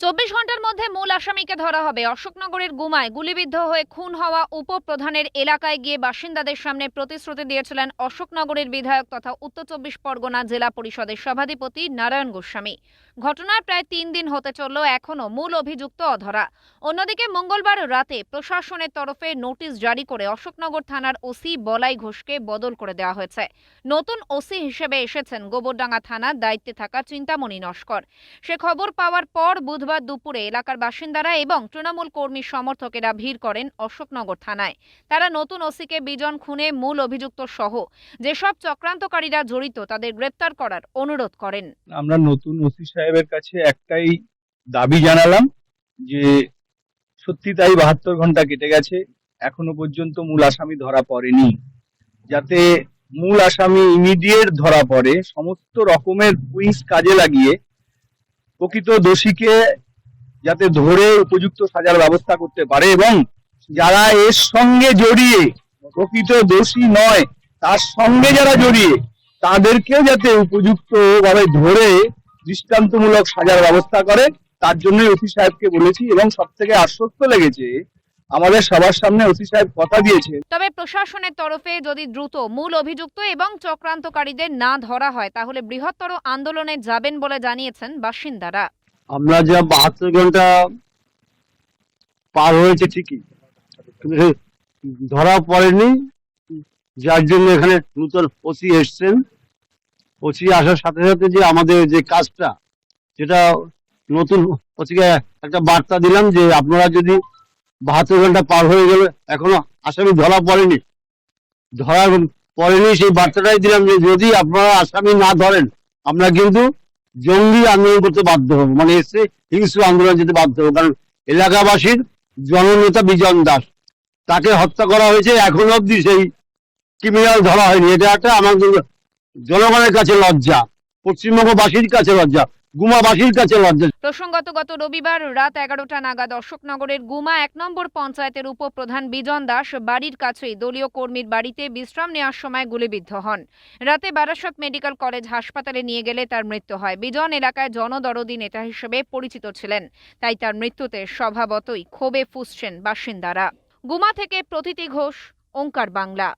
চব্বিশ ঘণ্টার মধ্যে মূল আসামিকে ধরা হবে। অশোকনগরের গুমায় গুলিবিদ্ধ হয়ে খুন হওয়া উপপ্রধানের এলাকায় গিয়ে বাসিন্দাদের সামনে প্রতিশ্রুতি দিয়েছিলেন অশোকনগরের বিধায়ক তথা উত্তর চব্বিশ পরগনা জেলা পরিষদের সভাধিপতি নারায়ণ গোস্বামী। ঘটনার প্রায় তিন দিন হতে চলল এখনও মূল অভিযুক্ত অধরা। অন্যদিকে মঙ্গলবার রাতে প্রশাসনের তরফে নোটিশ জারি করে অশোকনগর থানার ওসি বলাই ঘোষকে বদল করে দেওয়া হয়েছে। নতুন ওসি হিসেবে এসেছেন গোবরডাঙ্গা থানার দায়িত্বে থাকা চিন্তামণি নস্কর। সে খবর পাওয়ার পর বুধবার দুপুরে এলাকার বাসিন্দারা এবং তৃণমূল কর্মী সমর্থকেরা ভিড় করেন অশোকনগর থানায়। তারা নতুন ওসিকে বিজন খুনে মূল অভিযুক্ত সহ যেসব চক্রান্তকারীরা জড়িত তাদের গ্রেপ্তার করার অনুরোধ করেন। আমরা নতুন ওসি সাহেবের কাছে একটাই দাবি জানালাম যে সত্যি তাই বাহাত্তর ঘণ্টা কেটে গেছে, এখনও পর্যন্ত মূল আসামি ধরা পড়েনি। যাতে মূল আসামি ইমিডিয়েট ধরা পড়ে, সমস্ত রকমের কুইন্স কাজে লাগিয়ে প্রকৃত দোষীকে যাতে ধরে উপযুক্ত সাজার ব্যবস্থা করতে পারে এবং যারা এর সঙ্গে জড়িয়ে প্রকৃত দোষী নয়, তার সঙ্গে যারা জড়িয়ে তাদেরকেও যাতে উপযুক্ত ভাবে ধরে দৃষ্টান্তমূলক সাজার ব্যবস্থা করে তার জন্য ওসি সাহেবকে বলেছি এবং সব থেকে আশ্বস্ত লেগেছে আমাদের সবার সামনে ওসি সাহেব কথা দিয়েছে। তবে প্রশাসনের তরফে যদি দ্রুত মূল অভিযুক্ত এবং চক্রান্তকারীদের না ধরা হয় তাহলে বৃহত্তর আন্দোলনে যাবেন বলে জানিয়েছেন বাসিন্দারা। আমরা যা বাহাত্তর ঘণ্টা পার হয়েছে ঠিকই ধরা পড়েনি যার জন্য এখানে নতুন ওসি এসছেন। ওসি আসার সাথে সাথে যে আমাদের যে কাজটা, যেটা নতুন ওসিকে একটা বার্তা দিলাম যে আপনারা যদি বাহাত্তর ঘণ্টা পার হয়ে গেলে এখনও আসামি ধরা পড়েনি। ধরার পড়েনি সেই বার্তাটাই দিলাম যে যদি আপনারা আসামি না ধরেন, আমরা কিন্তু জঙ্গি আন্দোলন করতে বাধ্য হব। মানে এসে হিংস্র আন্দোলন যেতে বাধ্য হব। কারণ এলাকাবাসীর জননেতা বিজন দাস, তাকে হত্যা করা হয়েছে, এখন অবধি সেই ক্রিমিনাল ধরা হয়নি। এটা একটা আমাদের জনগণের কাছে লজ্জা, পশ্চিমবঙ্গবাসীর কাছে লজ্জা রাত এগারোটা নাগাদ অশোকনগরের গুমা এক নম্বর পঞ্চায়েতের বিজন দাস বাড়ির কাছেই দলীয় কর্মীর বাড়িতে বিশ্রাম নেওয়ার সময় গুলিবিদ্ধ হন। রাতে বারাসত মেডিকেল কলেজ হাসপাতালে নিয়ে গেলে তার মৃত্যু হয়। বিজন এলাকায় জনদরদি নেতা হিসেবে পরিচিত ছিলেন। তাই তার মৃত্যুতে স্বভাবতই ক্ষোভে ফুসছেন বাসিন্দারা। গুমা থেকে প্রতীতি ঘোষ, ওঙ্কার বাংলা।